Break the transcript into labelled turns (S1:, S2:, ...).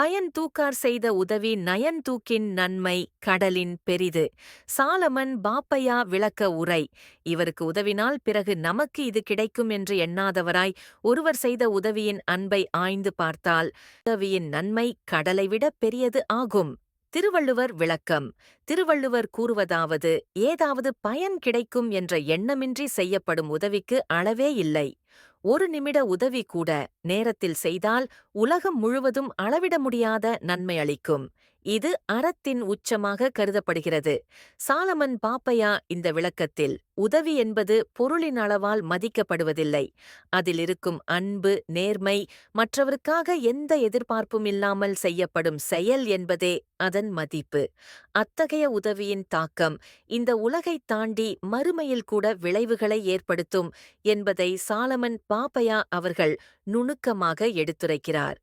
S1: பயன் தூக்கார் செய்த உதவி நயன் தூக்கின் நன்மை கடலின் பெரிது சாலமன் பாப்பையா விளக்க உரை இவருக்கு உதவினால் பிறகு நமக்கு இது கிடைக்கும் என்று எண்ணாதவராய் ஒருவர் செய்த உதவியின் அன்பை ஆய்ந்து பார்த்தால் உதவியின் நன்மை கடலை விட பெரியது ஆகும் திருவள்ளுவர் விளக்கம் திருவள்ளுவர் கூறுவதாவது ஏதாவது பயன் கிடைக்கும் என்ற எண்ணமின்றி செய்யப்படும் உதவிக்கு அளவே இல்லை ஒரு நிமிட உதவி கூட நேரத்தில் செய்தால் உலகம் முழுவதும் அளவிட முடியாத நன்மை அளிக்கும் இது அறத்தின் உச்சமாக கருதப்படுகிறது சாலமன் பாப்பையா இந்த விளக்கத்தில் உதவி என்பது பொருளின் அளவால் மதிக்கப்படுவதில்லை அதில் இருக்கும் அன்பு நேர்மை மற்றவருக்காக எந்த எதிர்பார்ப்பும் இல்லாமல் செய்யப்படும் செயல் என்பதே அதன் மதிப்பு அத்தகைய உதவியின் தாக்கம் இந்த உலகை தாண்டி மறுமையில் கூட விளைவுகளை ஏற்படுத்தும் என்பதை சாலமன் பாப்பையா அவர்கள் நுணுக்கமாக எடுத்துரைக்கிறார்